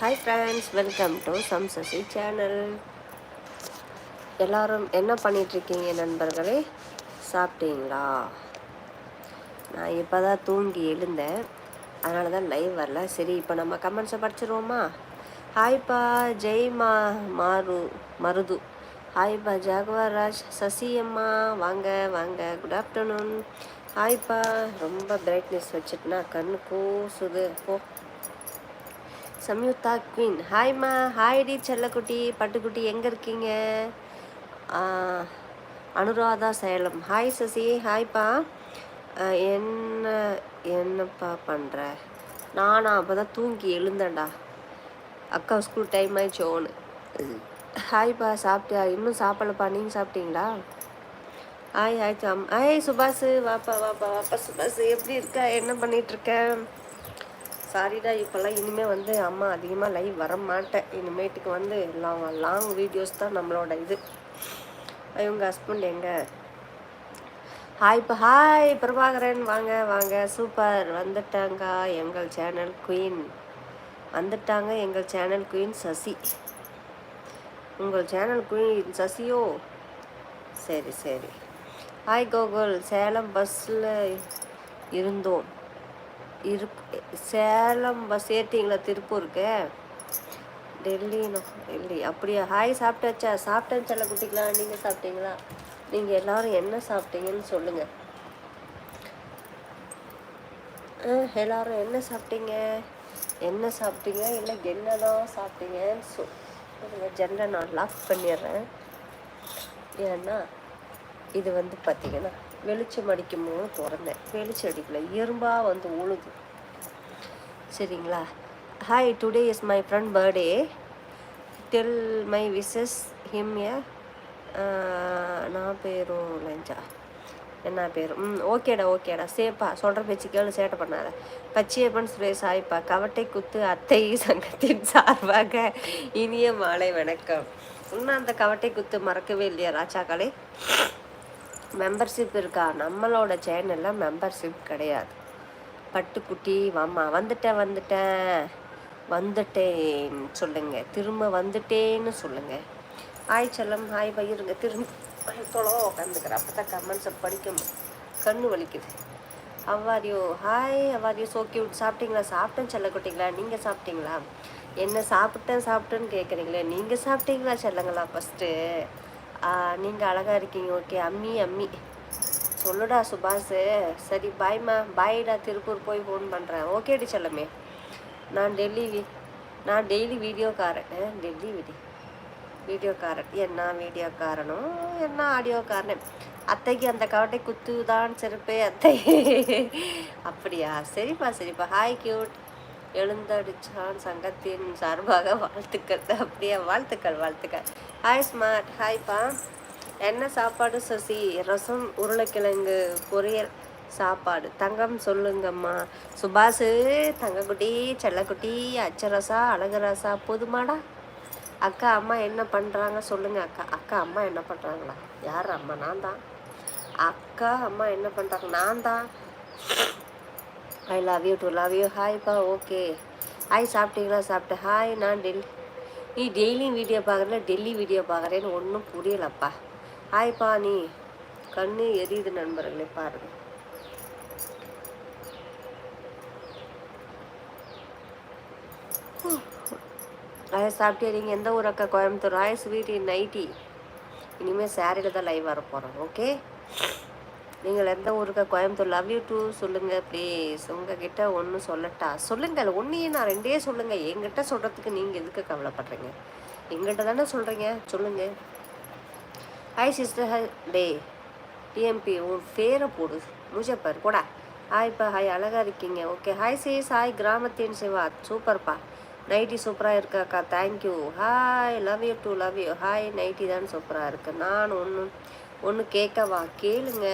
Hi friends welcome to Sam Sasi channel எல்லோரும் என்ன பண்ணிகிட்ருக்கீங்க நண்பர்களே? சாப்பிட்டீங்களா? நான் இப்போ தான் தூங்கி எழுந்தேன். அதனால தான் லைவ் வரல. சரி இப்போ நம்ம கமெண்ட்ஸை படிச்சிருவோமா? ஹாய்ப்பா ஜெய் மா மாரு மருது. ஹாய்ப்பா ஜாகுவாராஜ் சசி அம்மா வாங்க வாங்க குட் ஆஃப்டர்நூன் ஹாய்ப்பா ரொம்ப பிரைட்னஸ் வச்சுட்டுனா கண்ணு கூசுது போ. சம்யுக்தா குவீன் ஹாய்மா ஹாய்டி செல்லக்குட்டி. பட்டுக்குட்டி எங்கே இருக்கீங்க? அனுராதா சேலம். ஹாய் சசி. ஹாய்ப்பா என்ன என்னப்பா பண்ணுற நானா அப்போ தான் தூங்கி எழுந்தேன்டா. அக்கா ஸ்கூல் டைம் ஆயிடுச்சு ஓனு ஹாய்ப்பா சாப்பிட்டியா இன்னும் சாப்பிடலப்பா. நீங்கள் சாப்பிட்டீங்களா ஹாய் ஹாய் சாம் ஹாய் சுபாஷ் வாப்பா வாப்பா வாப்பா சுபாஷ் எப்படி இருக்க? என்ன பண்ணிகிட்ருக்கேன் சாரிடா இப்போல்லாம் இனிமேல் வந்து அம்மா அதிகமாக லைவ் வர மாட்டேன். இனிமேட்டுக்கு வந்து லாங் லாங் வீடியோஸ் தான் நம்மளோட இது. இவங்க ஹஸ்பண்ட் எங்கே? ஹாய் இப்போ ஹாய் பிரபாகரன். வாங்க வாங்க. சூப்பர் வந்துட்டாங்க எங்கள் சேனல் குயின் வந்துட்டாங்க எங்கள் சேனல் குயின் சசி. உங்கள் சேனல் குயின் சசியோ? சரி சரி. ஹாய் கோகுல். சேலம் பஸ்ஸில் இருந்தோம். இருக் சேலம் பஸ் ஏற்றிங்களா? திருப்பூருக்கு? டெல்லி டெல்லி. அப்படியா? ஹாய் சாப்பிட்டாச்சா? சாப்பிட்டேன்னு சொல்ல குட்டிங்களா நீங்கள் சாப்பிட்டீங்களா? நீங்கள் எல்லோரும் என்ன சாப்பிட்டீங்கன்னு சொல்லுங்கள் எல்லோரும் என்ன சாப்பிட்டீங்க? என்ன சாப்பிட்டீங்க? இல்லை என்ன தான் சாப்பிட்டீங்கன்னு சொல்லுங்கள் ஜென்ரை நான் லாக் பண்ணிடுறேன். ஏன்னா இது வந்து பார்த்தீங்கன்னா வெளிச்சம் அடிக்கும்போது திறந்தேன். வெளிச்சம் அடிக்கல. எறும்பாக வந்து உழுது. சரிங்களா? Hi today is my friend birthday tell my wishes him ஏ நான் பேரும் லஞ்சா. என்ன பேர்? ம் ஓகேடா ஓகேடா. சேப்பா சொல்கிற பேச்சு கேளு சேட்டை பண்ணாத. பச்சையப்பன் சுரேஷ் ஆய்ப்பா கவட்டை குத்து அத்தை சங்கத்தின் சார்பாக இனிய மாலை வணக்கம். இன்னும் அந்த கவட்டை குத்து மறக்கவே இல்லையா ராஜாக்களே மெம்பர்ஷிப் இருக்கா? நம்மளோட சேனலில் மெம்பர்ஷிப் கிடையாது. பட்டுக்குட்டி வாமா வந்துட்டேன் வந்துட்டேன். வந்துட்டேன். சொல்லுங்க. திரும்ப வந்துட்டேன்னு சொல்லுங்க. ஹாய் செல்லம். ஹாய் பயிருங்க. திரும்ப தொலை உட்காந்துக்கிறேன் அப்போ தான் கமெண்ட்ஸை படிக்கணும். கண்ணு வலிக்குது. அவ்வாரியோ ஹாய் அவ்வாரியோ சோ கியூட் சாப்பிட்டீங்களா? சாப்பிட்டேன் செல்லக்குட்டிங்களா நீங்கள் சாப்பிட்டீங்களா? என்ன சாப்பிட்டேன் சாப்பிட்டேன்னு கேட்குறீங்களே நீங்கள் சாப்பிட்டீங்களா செல்லங்களா ஃபஸ்ட்டு நீங்கள் அழகாக இருக்கீங்க. ஓகே அம்மி அம்மி. சொல்லுடா சுபாஷ். சரி பாய்மா பாய்டா திருப்பூர் போய் ஃபோன் பண்ணுறேன் ஓகேடி செல்லமே. நான் டெல்லி நான் டெய்லி வீடியோக்காரன் டெல்லி விடி. வீடியோக்காரன் என்ன வீடியோக்காரனும் என்ன ஆடியோக்காரன் அத்தைக்கு அந்த கவட்டை குத்துதான் செருப்பே அத்தை. அப்படியா? சரிப்பா சரிப்பா. ஹாய் கியூட் எழுந்தடிச்சான் சங்கத்தின் சார்பாக வாழ்த்துக்கள். அப்படியே வாழ்த்துக்கள் வாழ்த்துக்கள். ஹாய் ஸ்மார்ட் ஹாய்ப்பா என்ன சாப்பாடு சசி? ரசம் உருளைக்கிழங்கு பொரியல் சாப்பாடு. தங்கம் சொல்லுங்கம்மா. சுபாஷு தங்கக்குட்டி செல்லக்குட்டி அச்சரசா அழகரசா புதுமாடா. அக்கா அம்மா என்ன பண்ணுறாங்க சொல்லுங்கள் அக்கா. அக்கா அம்மா என்ன பண்ணுறாங்களா யார் அம்மா? நான் தான் அக்கா அம்மா என்ன பண்ணுறாங்க நான் தான் I love you too love you ஹாய்ப்பா okay hi சாப்பிட்டீங்களா? சாப்பிட்டேன். ஹாய் நான் டெல்லி நீ டெய்லியும் வீடியோ பார்க்குறல டெல்லி வீடியோ பார்க்குறேன்னு ஒன்றும் புரியலப்பா. ஹாய்ப்பா நீ கண்ணு எரியுது நண்பர்களே பாருங்க. ஆயா சாப்பிட்டே நீங்கள் எந்த ஊர் அக்கா? கோயம்புத்தூர். ஆயா ஸ்வீட் நைட்டி இனிமேல் சேரீல தான் லைவ் வர போகிறோம் ஓகே நீங்கள் எந்த ஊருக்கு? கோயம்புத்தூர் லவ் யூ டூ சொல்லுங்கள் ப்ளீஸ் உங்ககிட்ட ஒன்று சொல்லட்டா? சொல்லுங்கள். ஒன்றையே நான் ரெண்டே சொல்லுங்கள் எங்கிட்ட சொல்கிறதுக்கு நீங்கள் எதுக்கு கவலைப்படுறீங்க? எங்கள்கிட்ட தானே சொல்கிறீங்க சொல்லுங்கள் ஹாய் சிஸ்டர் டே டிஎம்பி உன் பேரை போடு. முஜப்பர் போடா. இப்போ ஹாய் அழகாக இருக்கீங்க. ஓகே ஹாய் சேஸ் ஹாய் கிராமத்தின் சிவா. சூப்பர்ப்பா. நைட்டி சூப்பராக இருக்காக்கா thank you hi love you too love you hi nightie தான் சூப்பராக இருக்குது நான் ஒன்று ஒன்று கேட்கவா? கேளுங்க.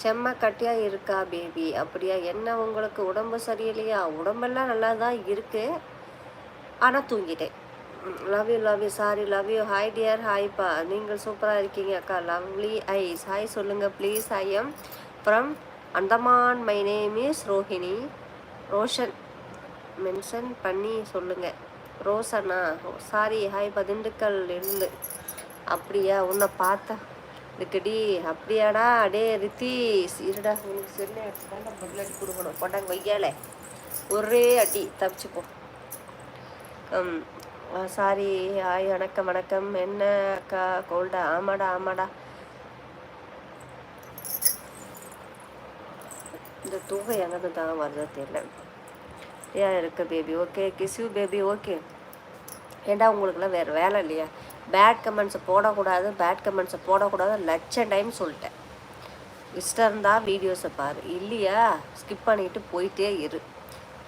செம்ம கட்டியாக இருக்கா பேபி அப்படியா? என்ன உங்களுக்கு உடம்பு சரியில்லையா? உடம்பெல்லாம் நல்லா தான் இருக்குது ஆனால் தூங்கிட்டேன் love you love you sorry love you hi dear ஹாய்ப்பா நீங்கள் சூப்பராக இருக்கீங்க அக்கா. லவ்லி ஐஸ் ஹாய் சொல்லுங்கள் please I am from Andaman my name is Rohini Roshan mention பண்ணி சொல்லுங்கள் ரோசனா சாரி ஹாய் திண்டுக்கல் இருந்து அப்படியா? உன்னை பார்த்தேன் இருக்கடி. அப்படியாடா அடே ரித்தி இருடா உனக்கு செல்ல எடுத்துட்டாண்டா பதில் அடி கொடுக்கணும். கொண்டாங்க வையால. ஒரே அடி. தப்பிச்சுப்போம் சாரி ஹாய் வணக்கம் வணக்கம். என்ன அக்கா? கோல்டா ஆமாடா ஆமாடா. இந்த தூக்கம் எங்கே தான் வருதோ தெரியல. ஏன் இருக்க baby okay kiss you baby okay ஏண்டா உங்களுக்குலாம் வேறு வேலை இல்லையா? பேட் கமெண்ட்ஸை போடக்கூடாது பேட் கமெண்ட்ஸை போடக்கூடாது லட்சம் டைம் சொல்லிட்டேன். இஷ்டம் இருந்தால் வீடியோஸை பாரு. இல்லையா? ஸ்கிப் பண்ணிட்டு போயிட்டே இரு.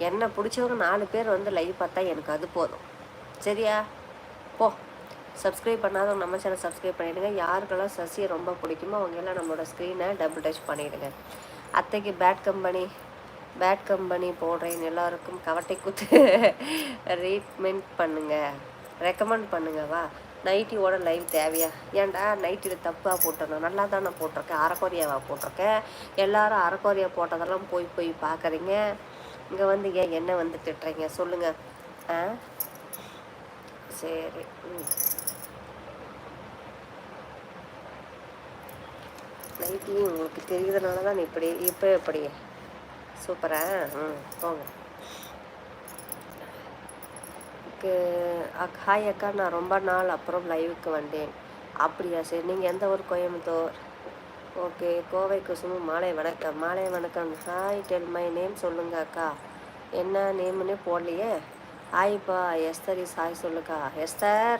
என்னை பிடிச்சவங்க நாலு பேர் வந்து லைவ் பார்த்தா எனக்கு அது போதும். சரியா? போ. சப்ஸ்கிரைப் பண்ணாதவங்க நம்ம சேனல் சப்ஸ்கிரைப் பண்ணிவிடுங்க யாருக்கெல்லாம் சசியை ரொம்ப பிடிக்குமோ அவங்க எல்லாம் நம்மளோட ஸ்க்ரீனை டபுள் டச் பண்ணிவிடுங்க அத்தைக்கு பேட் கம்பெனி பேட் கம்பெனி போடுறேன் எல்லாருக்கும் கவட்டை குத்து ரீட்மெண்ட் பண்ணுங்கள் ரெக்கமெண்ட் பண்ணுங்க வா. நைட்டியோட லைவ் தேவையா? ஏன்டா நைட்டியில் தப்பாக போட்டணும் நல்லா தான் நான் போட்டிருக்கேன். அரைக்குறையாவா போட்டிருக்கேன். எல்லாரும் அரைக்குறையா போட்டதெல்லாம் போய் போய் பார்க்குறீங்க. இங்கே வந்து ஏன் என்ன வந்து திட்டுறீங்க சொல்லுங்கள் ஆ? சரி. ம். நைட்டியும் உங்களுக்கு தெரியுதுனால தான் இப்படி இப்போ எப்படி? சூப்பரா? ம் போங்க. ஹாய் அக்கா நான் ரொம்ப நாள் அப்புறம் லைவுக்கு வந்தேன். அப்படியா சரி. நீங்கள் எந்த ஊர்? கோயம்புத்தூர். ஓகே. கோவை குசுமு மாலை வணக்கம். மாலை வணக்கம். ஹாய் டெல் மை நேம் சொல்லுங்க அக்கா. என்ன நேம்னு போடலையே? ஹாய்ப்பா எஸ்தரி சாய் சொல்லுக்கா. எஸ்தர்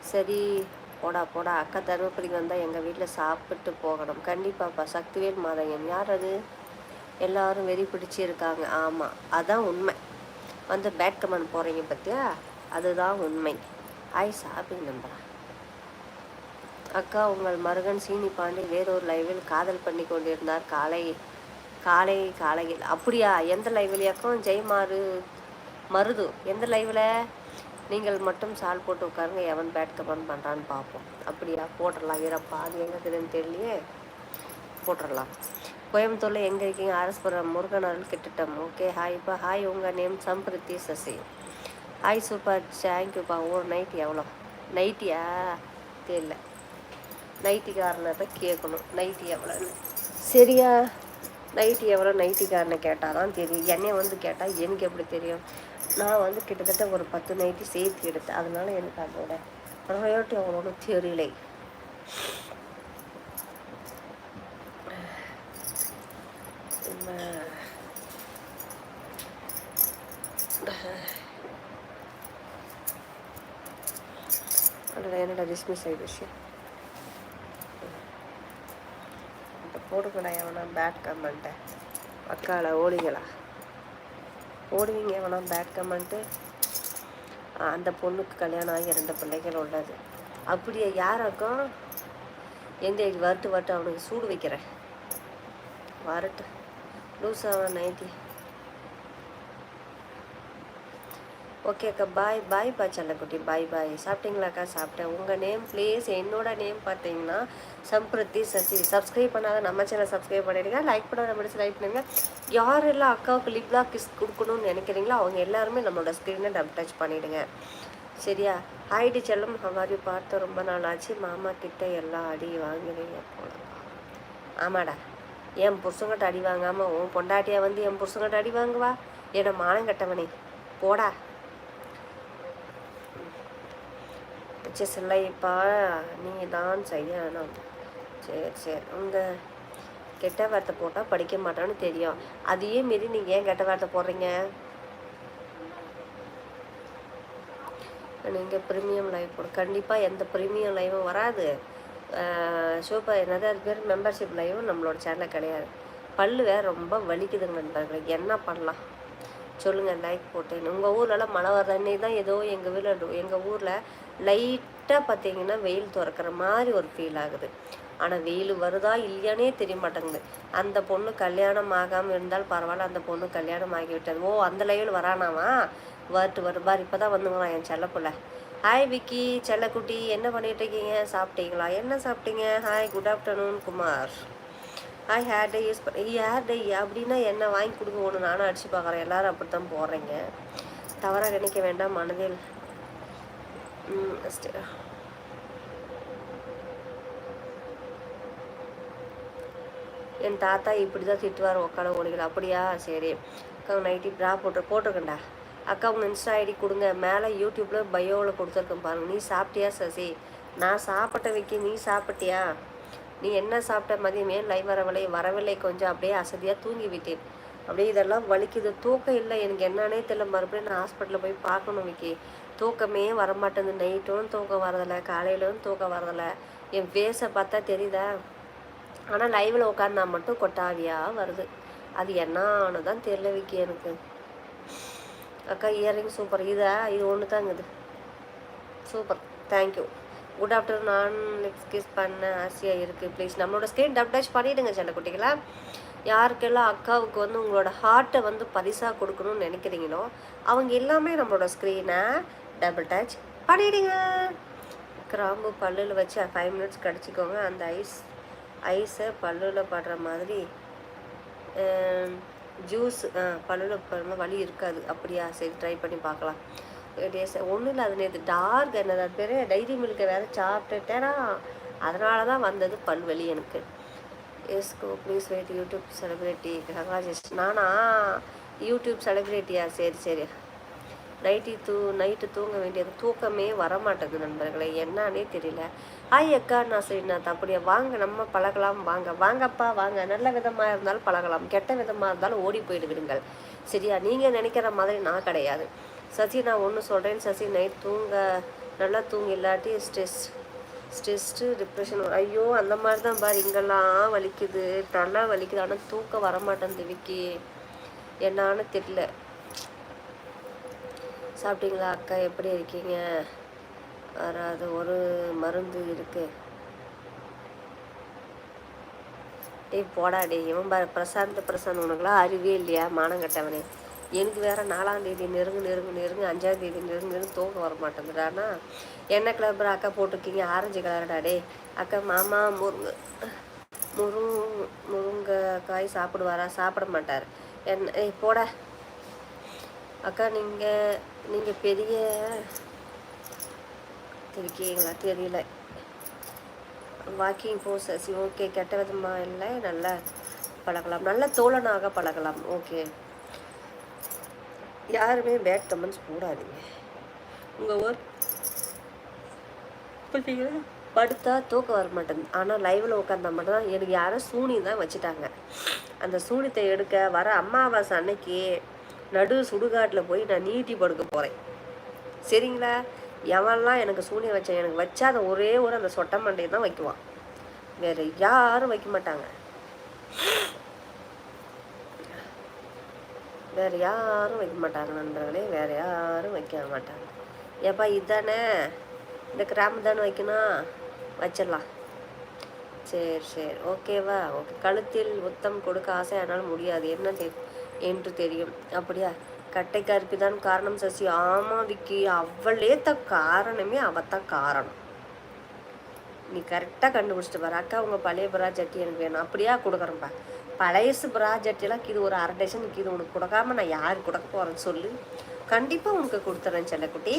சரி. போடா போடா. அக்கா தருமபுரிக்கு வந்தால் எங்கள் வீட்டில் சாப்பிட்டு போகணும். கண்டிப்பாப்பா. சக்திவேல் மாதையன் யார் அது? எல்லாரும் வெறி பிடிச்சி இருக்காங்க ஆமாம் அதான் உண்மை. வந்து பேட் கமெண்ட் போகிறீங்க பார்த்தியா அதுதான் உண்மை. ஐ சாப்பிங் நம்புறா அக்கா உங்கள் மருகன் சீனி பாண்டி வேறொரு லைவில் காதல் பண்ணி கொண்டிருந்தார். காலை காலை காலையில். அப்படியா? எந்த லைவ்லையாக்கும் ஜெய்மாறு மருது. எந்த லைவில் நீங்கள் மட்டும் சால் போட்டு உட்காருங்க. எவன் பேட் கமெண்ட் பண்ணுறான்னு பார்ப்போம். அப்படியா? போட்டுடலாம். இறப்பா. அது எங்கே தெரியும் தெரியலையே. போட்டுடலாம். கோயம்புத்தூரில் எங்கே இருக்கீங்க? அரசுபுரம் முருகன் அருள் கிட்டட்டம். ஓகே ஹாய்ப்பா ஹாய் உங்கள் name Sampruthi Sasi. Hi super தேங்க்யூப்பா ஒரு நைட் எவ்வளோ? நைட்டியா தெரியல. நைட்டிக்காரனை கேட்கணும். நைட்டி எவ்வளோன்னு. சரியா? நைட்டி எவ்வளோ? நைட்டிக்காரனை கேட்டால் தான் தெரியும். என்னைய வந்து கேட்டால் எனக்கு எப்படி தெரியும்? நான் வந்து கிட்டத்தட்ட ஒரு பத்து நைட்டி சேர்த்து எடுத்தேன். அதனால எனக்கு அதோட ரேட்டு அவ்வளோ தெரியலை. அதில் என்னடா டிஸ்மிஸ் ஆகிடுச்சு போடுங்கடா எவனா பேட் கமெண்ட்டை அக்கால ஓடிங்களா? ஓடுவீங்க எவனா பேட் கமெண்ட்டு அந்த பொண்ணுக்கு கல்யாணம் ஆகி ரெண்டு பிள்ளைகள் உள்ளது. அப்படியே யாராக்கும் எந்த வரட்டு வரட்டு அவனுக்கு சூடு வைக்கிறேன் வரட்டு லூஸாக நைட்டி ஓகே அக்கா பாய் பாய் பா செல்லக்குட்டி. பாய் பாய் சாப்பிட்டீங்களாக்கா சாப்பிட்டேன். உங்கள் நேம் ப்ளீஸ் என்னோட நேம் பார்த்தீங்கன்னா சம்பிரத்தி சசி. சப்ஸ்கிரைப் பண்ணாத நம்ம சேனல் சப்ஸ்கிரைப் பண்ணிடுங்க. லைக் பண்ணாத முடிச்சு லைக் பண்ணுங்கள் யாரெல்லாம் அக்காவுக்கு லிப்லாக் கிஸ் கொடுக்கணும்னு நினைக்கிறீங்களோ அவங்க எல்லாருமே நம்மளோட ஸ்க்ரீனை டப் டச் பண்ணிவிடுங்க சரியா? ஹாய்டி செல்லும் ஹவாரி பார்த்து ரொம்ப நாள் ஆச்சு. மாமா கிட்ட எல்லா அடி வாங்குறீங்க போல. ஆமாடா. என் புருஷங்கிட்ட அடி வாங்காமல் உன் பொண்டாட்டியா வந்து என் புருஷங்கிட்ட அடி வாங்குவா? என்னை மானம் கட்டவனே. போடா. பர்ச்சேஸ் இல்லைப்பா நீ தான் செய்யணும் சரி சரி. உங்கள் கெட்ட வார்த்தை போட்டால் படிக்க மாட்டான்னு தெரியும். அதையே மீறி நீங்கள் ஏன் கெட்ட வார்த்தை போடுறீங்க? நீங்கள் ப்ரீமியம் லைவ் போடு. கண்டிப்பாக எந்த ப்ரீமியம் லைவும் வராது. சூப்பர் என்னது அது பேர்? மெம்பர்ஷிப்லையும் நம்மளோட சேனலில் கிடையாது. பல்லு வேறு ரொம்ப வலிக்குதுங்க நண்பர்களே. என்ன பண்ணலாம்? சொல்லுங்கள் லைக் போட்டேன் உங்கள் ஊர்லலாம் மழை வர தண்ணி தான் ஏதோ எங்கள் வீட்டில் எங்கள் ஊரில் லைட்டாக பார்த்தீங்கன்னா வெயில் திறக்கிற மாதிரி ஒரு ஃபீல் ஆகுது. ஆனால் வெயில் வருதா இல்லையானே தெரிய மாட்டேங்குது. அந்த பொண்ணு கல்யாணம் ஆகாமல் இருந்தால் பரவாயில்ல அந்த பொண்ணு கல்யாணம் ஆகிவிட்டது. ஓ அந்த லைவில் வரானாவா? வரட்டு வருபார் இப்போ தான் வந்துங்களா என் செல்லப்புள்ள ஹாய் விக்கி செல்லக்குட்டி என்ன பண்ணிட்டு இருக்கீங்க சாப்பிட்டீங்களா? என்ன சாப்பிட்டீங்க? Hi good afternoon Kumar hi hair dye use பண்ணி ஹேர் டே அப்படின்னா என்ன? வாங்கி கொடுங்க ஒன்று நானும் அடிச்சு பார்க்குறேன். எல்லோரும் அப்படி தான் போடுறீங்க தவறாக நினைக்க வேண்டாம் மனதில். ம் என் தாத்தா இப்படி தான் திட்டுவார் உட்கார ஓடிக்கல அப்படியா? சரி. நைட்டி ட்ரா போட்டு போட்டிருக்கேன்டா. அக்கா உங்கள் இன்ஸ்டா ஐடி கொடுங்க. மேலே யூடியூப்பில் பயோவில் கொடுத்துருக்கேன் பாருங்கள் நீ சாப்பிட்டியா சசி? நான் சாப்பிட்ட வைக்கி நீ சாப்பிட்டியா? நீ என்ன சாப்பிட்ட மதியமே லைவ் வரவில்லை. வரவில்லை கொஞ்சம். அப்படியே அசதியாக தூங்கி விட்டேன். அப்படியே இதெல்லாம் வலிக்குது. தூக்கம் இல்லை. எனக்கு என்னன்னே தெரியல. மறுபடியும் நான் ஹாஸ்பிட்டலில் போய் பார்க்கணும் விக்கி. தூக்கமே வரமாட்டேங்குது. நைட்டும் தூக்கம் வரதில்லை. காலையிலும் தூக்கம் வரதில்லை. என் ஃபேஸை பார்த்தா தெரியுதா? ஆனால் லைவில் உட்காந்தா மட்டும் கொட்டாவியாக வருது. அது என்னன்னு தான் தெரியல விக்கி எனக்கு. அக்கா இயரிங் சூப்பர் இதா? இது ஒன்று தாங்குது super thank you good afternoon நான் நெக்ஸ்ட் கிஸ் பண்ண ஆசையாக இருக்குது ப்ளீஸ் நம்மளோட ஸ்க்ரீன் டப் டச் பண்ணிவிடுங்க சண்டை குட்டிகளா. யாருக்கெல்லாம் அக்காவுக்கு வந்து உங்களோட ஹார்ட்டை வந்து பரிசாக கொடுக்கணும்னு நினைக்கிறீங்களோ அவங்க எல்லாமே நம்மளோட ஸ்க்ரீனை டபுள் டச் பண்ணிவிடுங்க கிராம்பு பல்லில் வச்சு ஃபைவ் மினிட்ஸ் கிடச்சிக்கோங்க. அந்த ஐஸ் ஐஸை பல்லில் படுற மாதிரி ஜூஸ் பல்லில் படுற வலி இருக்காது. அப்படியா? சரி ட்ரை பண்ணி பார்க்கலாம். டேஸ் ஒன்றும் இல்லை அது நேற்று டார்க் என்னது அது பேர் டைரி மில்கை வேறு சாப்பிட்டுட்டேனா? அதனால தான் வந்தது பல்வலி எனக்கு. எஸ்கோ please wait YouTube celebrity congratulation நானா? யூடியூப் செலிப்ரிட்டியா சரி சரி. நைட்டு தூ நைட்டு தூங்க வேண்டியது தூக்கமே வரமாட்டேங்குது நண்பர்களே. என்னன்னே தெரியல. ஹாய் அக்கா நான் சரி நான் அப்படியே? வாங்க நம்ம பழகலாம். வாங்க வாங்கப்பா வாங்க. நல்ல விதமாக இருந்தாலும் பழகலாம். கெட்ட விதமாக இருந்தாலும் ஓடி போயிடுவிடுங்கள் சரியா? நீங்கள் நினைக்கிற மாதிரி நான் கிடையாது. சசி நான் ஒன்று சொல்கிறேன் சசி நைட் தூங்க நல்லா தூங்க இல்லாட்டி ஸ்ட்ரெஸ் ஸ்ட்ரெஸ்ட்டு டிப்ரெஷன் ஐயோ அந்த மாதிரி தான் பாரு. இங்கெல்லாம் வலிக்குது. நல்லா வலிக்குது. ஆனால் தூக்கம் வரமாட்டேன் விக்கி. என்னான்னு தெரியல. சாப்பிட்டீங்களா அக்கா? எப்படி இருக்கீங்க? வராது ஒரு மருந்து இருக்கு. டேய் போடாடி இவன் பாரு பிரசாந்த் பிரசாந்த் உனக்குலாம் அறிவே இல்லையா? மானம் கட்டவனே. எனக்கு வேறு நாலாம் தேதி நெருங்கு நெருங்கு நெருங்கு அஞ்சாம் தேதி நெருங்கு நெருங்கு தூக்கம் வர மாட்டேங்குதானா என்ன கலர் அக்கா போட்டிருக்கீங்க? ஆரஞ்சு கலர்டா டே அக்கா மாமா முருங்க முருங் முருங்கைக்காய் சாப்பிடுவாரா? சாப்பிட மாட்டார். என்ன ஏய் போடா. அக்கா நீங்கள் நீங்கள் பெரிய இருக்கீங்களா? தெரியல. வாக்கிங் போ சசி ஓகே கெட்ட விதமாக இல்லை நல்லா பழகலாம். நல்ல தோழனாக பழகலாம். ஓகே யாருமே பேட் கமெண்ட்ஸ் போடாதீங்க. உங்கள் ஒர்க் பார்த்தீங்களா படுத்தா தூக்கம் வர மாட்டேங்குது. ஆனால் லைவில் உட்காந்தா மட்டும் தான் எனக்கு யாரும் சூனி தான் வச்சுட்டாங்க. அந்த சூனியத்தை எடுக்க வர அம்மாவாசை அன்னைக்கு நடு சுடுகாட்டில் போய் நான் நீட்டி படுக்க போகிறேன் சரிங்களா? எவன்லாம் எனக்கு சூனியம் வச்சேன் எனக்கு வச்சா அதை ஒரே ஒரு அந்த சொட்ட மண்டையை தான் வைக்குவான். வேறு யாரும் வைக்க மாட்டாங்க. வேறு யாரும் வைக்க மாட்டாங்க நண்பர்களே. வேறு யாரும் வைக்க மாட்டாங்க. ஏப்பா இதானே? இந்த கிராமம் தானே வைக்கணும்? வச்சிடலாம். சரி சரி. ஓகேவா? ஓகே. கழுத்தில் உத்தம் கொடுக்க ஆசை ஆனால் முடியாது. என்ன செய்யும் என்று தெரியும். அப்படியா? கட்டை கருப்பி தான் காரணம் சசி. ஆமா விக்கி. அவளே த காரணமே அவத்தான் காரணம். நீ கரெக்டாக கண்டுபிடிச்சிட்டு பாரு. அக்கா உங்கள் பழைய பிரா ஜட்டி எனக்கு வேணும். அப்படியா? கொடுக்குறேன்ப்பா பழையசு பிரா ஜட்டியெல்லாம் இது ஒரு அரை டசன் இது உனக்கு கொடுக்காம நான் யார் கொடுக்க போகிறேன்னு சொல்லு. கண்டிப்பாக உனக்கு கொடுத்துறேன் செல்லக்குட்டி.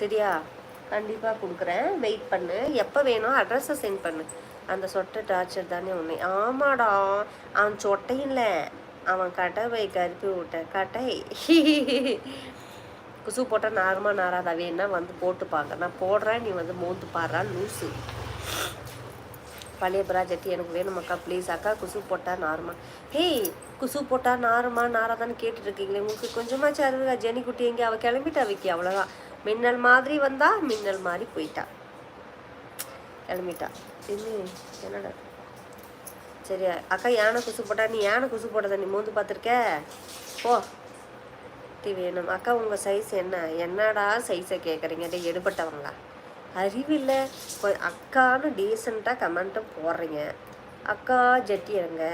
சரியா? கண்டிப்பாக கொடுக்குறேன். வெயிட் பண்ணு. எப்போ வேணும்? அட்ரஸை சென்ட் பண்ணு. அந்த சொட்டை டார்ச்சர் தானே உன்னை. ஆமாடா. அவன் சொட்டையும் இல்லை. அவன் கட்டவை கருப்பி விட்ட கட்டை. குசு போட்டால் நார்மா நாராதா. வேணா வந்து போட்டு போட்டுப்பாங்க. நான் போடுறேன் நீ வந்து மோந்து பாடுறா லூசு. பழைய ப்ராஜெக்ட் எனக்கு வேணுமாக்கா ப்ளீஸ் அக்கா குசு போட்டால் நார்மா ஹேய் குசு போட்டால் நார்மா நாராதான்னு கேட்டுட்ருக்கீங்களே. உங்களுக்கு கொஞ்சமாச்சும் அறிவுதா ஜெனி குட்டி எங்கே அவள் கிளம்பிட்டா விக்கி அவ்வளோதான் மின்னல் மாதிரி வந்தா மின்னல் மாதிரி போயிட்டா. கிளம்பிட்டா. என்ன? என்னடா? சரி அக்கா யானை குசு போட்டா நீ யானை குசு போட்டதை நீ மூந்து பார்த்துருக்க? போ. டி வேணும். அக்கா உங்கள் சைஸ் என்ன? என்னடா சைஸை கேட்குறீங்க டே எடுபட்டவங்களா? அறிவில்லை அக்கான்னு டீசெண்டாக கமெண்ட்டும் போடுறீங்க. அக்கா ஜட்டி எங்க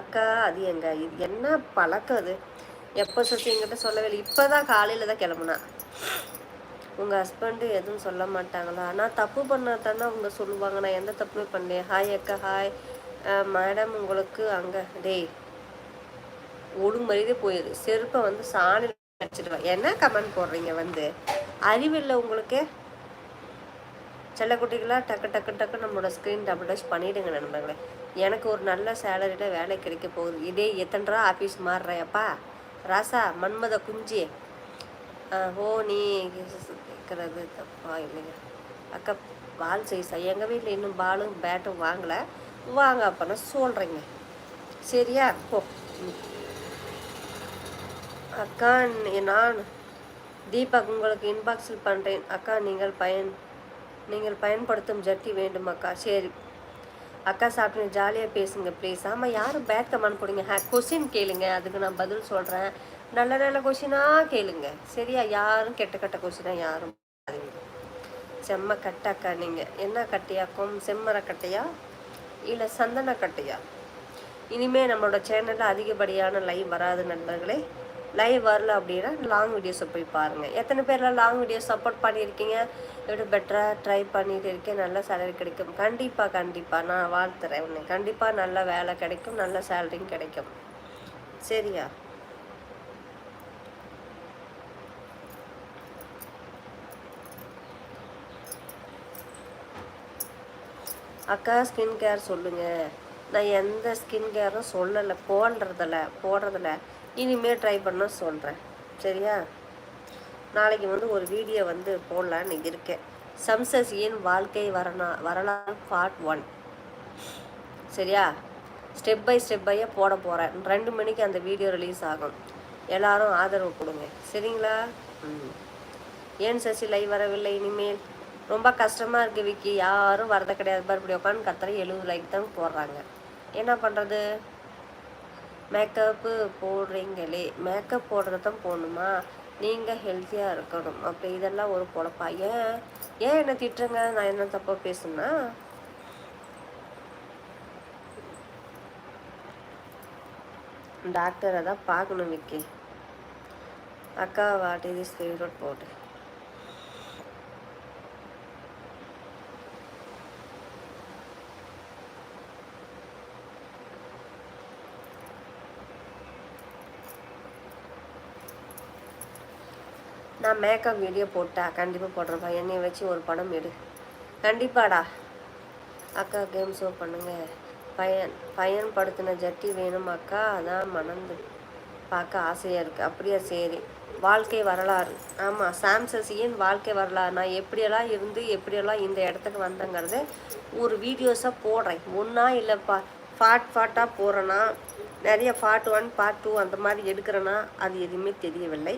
அக்கா அது எங்க? இது என்ன பழக்கம் அது? எப்போ சசி எங்கிட்ட சொல்லவே இல்லை இப்போ தான் காலையில் தான் கிளம்புனா. உங்கள் ஹஸ்பண்டு எதுவும் சொல்ல மாட்டாங்களா? நான் தப்பு பண்ணாதானே அவங்க சொல்லுவாங்க. நான் எந்த தப்புமே பண்ணேன் ஹாய் அக்கா ஹாய் மேடம் உங்களுக்கு அங்கே டேய் ஒழுங்கு மரியாதை போயிரு. செருப்பை வந்து சாணி வச்சிடுவேன் என்ன கமெண்ட் போடுறீங்க வந்து? அறிவில்லை உங்களுக்கு? செல்லக்குட்டிகளாக டக்கு டக்கு டக்கு நம்மளோட ஸ்க்ரீன் டபுள் டச் பண்ணிவிடுங்க நண்பர்களே. எனக்கு ஒரு நல்ல சேலரியில் வேலை கிடைக்க போகுது. இதே எத்தனை ரூபா ஆஃபீஸ் மாறுறையப்பா ராசா மன்மத குஞ்சி. ஓ நீ கேட்குறது தப்பா இல்லைங்க. அக்கா பால் சைஸா எங்கள் வீட்டில் இன்னும் பாலும் பேட்டும் வாங்கலை. வாங்க அப்போனா சொல்கிறேங்க சரியா? போ. அக்கா நான் தீபக் உங்களுக்கு இன்பாக்ஸில் பண்ணுறேன் அக்கா நீங்கள் பயன் நீங்கள் பயன்படுத்தும் ஜட்டி வேண்டும் அக்கா. சரி. அக்கா சாப்பிட்டு ஜாலியாக பேசுங்க ப்ளீஸ் ஆமாம் யாரும் பேட் கமெண்ட் போடுங்க ஹே கொஷின் கேளுங்க. அதுக்கு நான் பதில் சொல்கிறேன் நல்ல நல்ல கொஷினாக கேளுங்க. சரியா? யாரும் கெட்ட கெட்ட கொஷினாக யாரும் செம்ம கட்டாக்கா நீங்கள் என்ன கட்டையாக்கும்? செம்மர கட்டையா? இல்லை சந்தனக்கட்டையா இனிமேல் இனிமே நம்மளோட சேனலில் அதிகப்படியான லைவ் வராது நண்பர்களே. லைவ் வரல அப்படின்னா லாங் வீடியோஸை போய் பாருங்கள் எத்தனை பேர்லாம் லாங் வீடியோ சப்போர்ட் பண்ணியிருக்கீங்க? எப்படி பெட்டராக ட்ரை பண்ணிட்டு இருக்கேன். நல்ல சேலரி கிடைக்கும். கண்டிப்பாக கண்டிப்பாக நான் வாழ்த்துறேன் உன்னை. கண்டிப்பாக நல்ல வேலை கிடைக்கும். நல்ல சேலரியும் கிடைக்கும். சரியா? அக்கா ஸ்கின் கேர் சொல்லுங்கள் நான் எந்த ஸ்கின் கேரும் சொல்லலை போன்றதில்ல போடுறதில்ல. இனிமேல் ட்ரை பண்ண சொல்கிறேன் சரியா? நாளைக்கு வந்து ஒரு வீடியோ வந்து போடலான்னு இருக்கேன். சம்சசியின் வாழ்க்கை வரணா வரலாறு பார்ட் ஒன் சரியா? ஸ்டெப் பை ஸ்டெப் பையாக போட போகிறேன் ரெண்டு மணிக்கு அந்த வீடியோ ரிலீஸ் ஆகும். எல்லாரும் ஆதரவு கொடுங்க. சரிங்களா? ம். ஏன் சசி லைவ் வரவில்லை இனிமேல்? ரொம்ப கஷ்டமாக இருக்குது விக்கி. யாரும் வரத கிடையாது. பார் இப்படி உட்காந்து கத்துற எழுபது லைக் தான் போடுறாங்க. என்ன பண்ணுறது மேக்கப்பு போடுறீங்களே. மேக்கப் போடுறது தான் போடணுமா? நீங்கள் ஹெல்த்தியாக இருக்கணும். அப்போ இதெல்லாம் ஒரு பொழப்பா. ஏன்? ஏன் என்ன திட்டுறங்க? நான் என்ன தப்பாக பேசுனா டாக்டரை தான் பார்க்கணும் விக்கி. அக்கா வாட் இஸ் ஃபேவரட் போட்டு நான் மேக்கப் வீடியோ போட்டா கண்டிப்பாக போடுறேன்ப்பா. என்னை வச்சு ஒரு படம் எடு. கண்டிப்பாடா. அக்கா கேம் ஷோ பண்ணுங்க. பயன் பயன்படுத்தின ஜட்டி வேணும் அக்கா. அதான் மணந்து பார்க்க ஆசையாக இருக்குது அப்படியா? சரி. வாழ்க்கை வரலாறு. ஆமாம் சாம்சசியின் வாழ்க்கை வரலாறு. நான் எப்படியெல்லாம் இருந்து எப்படியெல்லாம் இந்த இடத்துக்கு வந்தேங்கிறத ஒரு வீடியோஸாக போடுறேன். ஒன்றா இல்லைப்பா ஃபாட் ஃபாட்டாக போகிறேன்னா நிறைய பார்ட் ஒன் பார்ட் டூ அந்த மாதிரி எடுக்கிறேன்னா அது எதுவுமே தெரியவில்லை.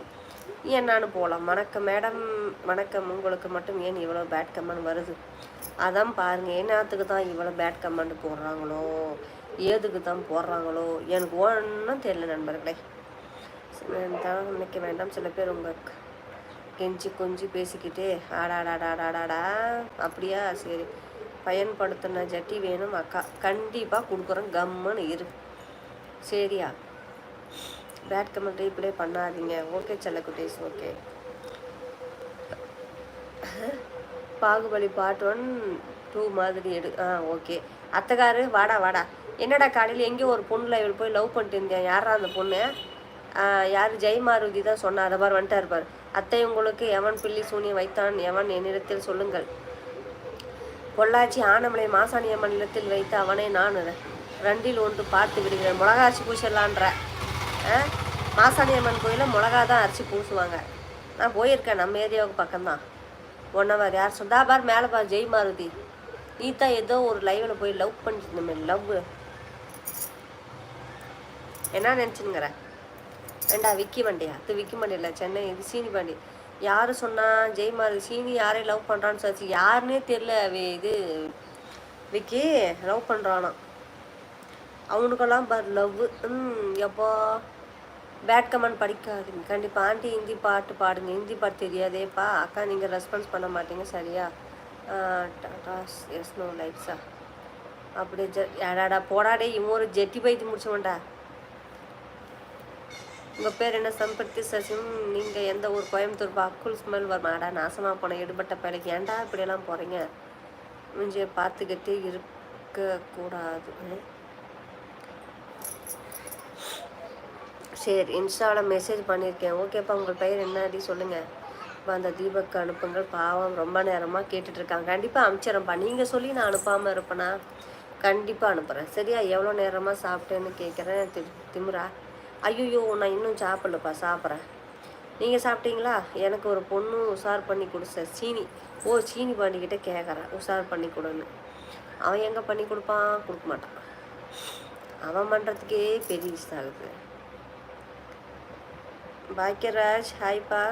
ஏன் போகலாம் வணக்கம் மேடம். வணக்கம். உங்களுக்கு மட்டும் ஏன் இவ்வளோ பேட் கமெண்ட் வருது? அதான் பாருங்கள் என்னத்துக்கு தான் இவ்வளோ பேட் கமெண்ட் போடுறாங்களோ? ஏதுக்கு தான் போடுறாங்களோ? எனக்கு ஒன்றும் தெரியல நண்பர்களே. தான் நினைக்க வேண்டாம். சில பேர் உங்கள் கெஞ்சி கொஞ்சி பேசிக்கிட்டே ஆடாடாடாடாடாடா அப்படியா? சரி. பயன்படுத்தின ஜட்டி வேணும் அக்கா. கண்டிப்பாக கொடுக்குறோம் கம்முன்னு இரு. சரியா? பேட் கமெண்ட் இப்படியே பண்ணாதீங்க. Okay செல்லக்குட்டீஸ் okay Baahubali part one two மாதிரி எடு ஆ ஓகே அத்தைக்காரு வாடா வாடா. என்னடா காலையில் எங்கேயோ ஒரு பொண்ணுல இவர் போய் லவ் பண்ணிட்டு இருந்தேன் யாரா அந்த பொண்ணு? யார் யார்? ஜெயமாருதி தான் சொன்னா. அதை பார் வந்துட்டார் பார். அத்தை உங்களுக்கு எவன் பில்லி சூனியம் வைத்தான் எவன் என்னிடத்தில் சொல்லுங்கள். பொள்ளாச்சி ஆனமலை மாசாணிய மண்டலத்தில் வைத்து அவனை நான் ரெண்டில் ஒன்று பார்த்து விடுகிறேன். மிளகாச்சி பூசலான்ற. ஆ? மாசாணியம்மன் கோயிலில் மிளகா தான் அரைச்சி பூசுவாங்க. நான் போயிருக்கேன். நம்ம ஏரியாவுக்கு பக்கம்தான். ஒன் மாதிரி யார் சொந்தா பார் மேலே பார் ஜெய் மாருதி. நீ தான் ஏதோ ஒரு லைவில் போய் லவ் பண்ணிட்டு லவ் என்ன நினச்சினுங்கிற ஏண்டா விக்கி வண்டியா அது விக்கி வண்டி இல்லை சென்னை இது சீனி பாண்டி. யார் சொன்னால் ஜெய் மாருதி சீனி யாரையும் லவ் பண்ணுறான்னு சொல்லிச்சு? யாருன்னே தெரில இது விக்கி லவ் பண்ணுறானா அவனுக்கெல்லாம் பார் லவ் ம் எப்போ. பேட் கமெண்ட் படிக்காதீங்க. கண்டிப்பாக ஆண்டி ஹிந்தி பாட்டு பாடுங்க. ஹிந்தி பாட்டு தெரியாதேப்பா அக்கா நீங்கள் ரெஸ்பான்ஸ் பண்ண மாட்டீங்க சரியா? டாடா எஸ் நோ லைக்ஸா அப்படியே ஜ ஏடாடா போடாடே இவன் ஒரு ஜெட்டி பைத்து முடிச்சவன்டா உங்கள் பேர் என்ன? சம்பத்தி சசிம் நீங்கள் எந்த ஊர்? கோயம்புத்தூர். அக்குள் ஸ்மெல் வருமாடா நாசமாக போன எடுபட்ட பிள்ளைக்கு ஏன்டா இப்படியெல்லாம் போகிறீங்க முஞ்சிய பார்த்துக்கிட்டே இருக்கக்கூடாது சரி இன்ஸ்டாவில் மெசேஜ் பண்ணியிருக்கேன் ஓகேப்பா உங்கள் பெயர் என்ன சொல்லுங்கள் அந்த தீபக்கு அனுப்புங்கள். பாவம் ரொம்ப நேரமாக கேட்டுட்ருக்காங்க. கண்டிப்பாக அனுப்பிச்சிடறேன்ப்பா நீங்கள் சொல்லி நான் அனுப்பாமல் இருப்பேனா? கண்டிப்பாக அனுப்புகிறேன் சரியா? எவ்வளோ நேரமாக சாப்பிட்டேன்னு கேட்குறேன் தி திமுறா ஐயோ நான் இன்னும் சாப்பிடலப்பா. சாப்பிட்றேன். நீங்கள் சாப்பிட்டீங்களா? எனக்கு ஒரு பொண்ணு உஷார் பண்ணி கொடுத்த சீனி. ஓ சீனி பாண்டிக்கிட்ட கேட்குறேன் உஷார் பண்ணி கொடுன்னு. அவன் எங்கே பண்ணி கொடுப்பான்? கொடுக்க மாட்டான். அவன் பண்ணுறதுக்கே பெரிய ஆகுது பாக்கியராஜ் ஹாய்ப்பா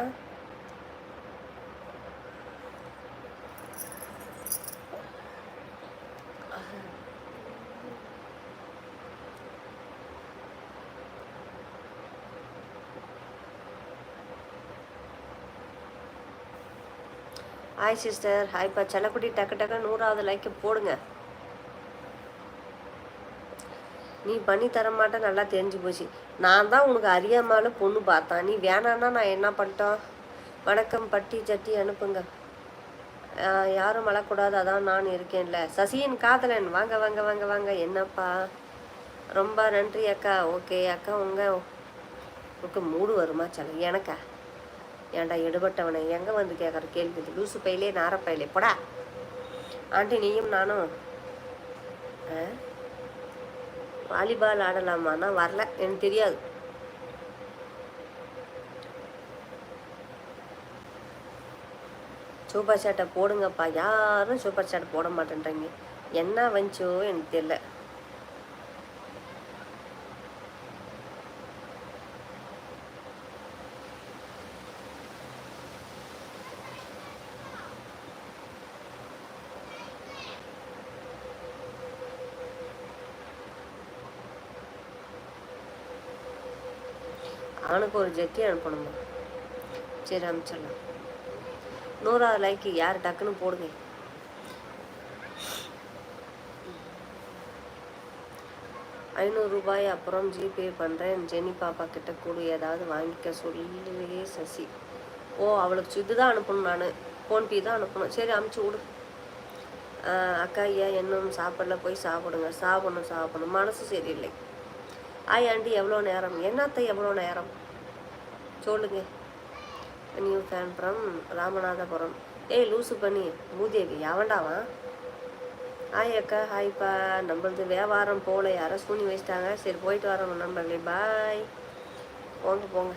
ஹாய் சிஸ்டர் ஹாய்ப்பா செல்லக்குட்டி டக்கு டக்கு நூறாவது லைக்கு போடுங்க. நீ பண்ணி தர நல்லா தெரிஞ்சு போச்சு. நான் தான் உனக்கு அறியாமல் பொண்ணு பார்த்தேன். நீ வேணான்னா நான் என்ன பண்ணிட்டோம்? வணக்கம் பட்டி சட்டி அனுப்புங்க. யாரும் மழக்கூடாது அதான் நான் இருக்கேன்ல. சசியின் காதலன் வாங்க வாங்க வாங்க வாங்க. என்னப்பா? ரொம்ப நன்றி அக்கா. ஓகே அக்கா உங்கள் உனக்கு மூடு வருமா சல எனக்கா? ஏன்டா எடுபட்டவனை? எங்கே வந்து கேட்குற கேள்வி? இது லூசு பையிலே நாரப்பையிலே போடா. ஆண்டி நீயும் நானும். ஆ? வாலிபால் ஆடலாமா நான் வரல. எனக்கு தெரியாது. சூப்பர் சாட்டை போடுங்கப்பா. யாரும் சூப்பர் சாட் போட மாட்டேன்றீங்க. என்ன வந்துச்சோ எனக்கு தெரியல. அவனுக்கு ஒரு ஜெட்டி அனுப்பணுமா? சரி அனுப்பிச்சிடலாம். நூறாவது லைக்கு யார் டக்குன்னு போடுங்க. ஐநூறு ரூபாய் அப்புறம் ஜிபே பண்ணுறேன் ஜெனி பாப்பா கிட்ட கூட ஏதாவது வாங்கிக்க சொல்லி சசி. ஓ அவளுக்கு இது தான் அனுப்பணும் நான். ஃபோன்பே தான் அனுப்பணும். சரி அமுச்சு விடு. அக்கா ஐயா இன்னும் சாப்பிடல? போய் சாப்பிடுங்க. சாப்பிடணும் சாப்பிடணும். மனசு சரியில்லை. ஆய் ஆண்டி எவ்வளோ நேரம்? என்னத்த எவ்வளோ நேரம்? சொல்லுங்க. New fan from Ramanathapuram. ஏய் லூசு பண்ணி மூதேவி எவன்டாவன் ஹாய் அக்கா ஹாய்ப்பா நம்மளது வியாபாரம் போகல யாரோ சூனி வச்சிட்டாங்க. சரி போயிட்டு வரோம் நம்பர்களே பாய். போங்க போங்க.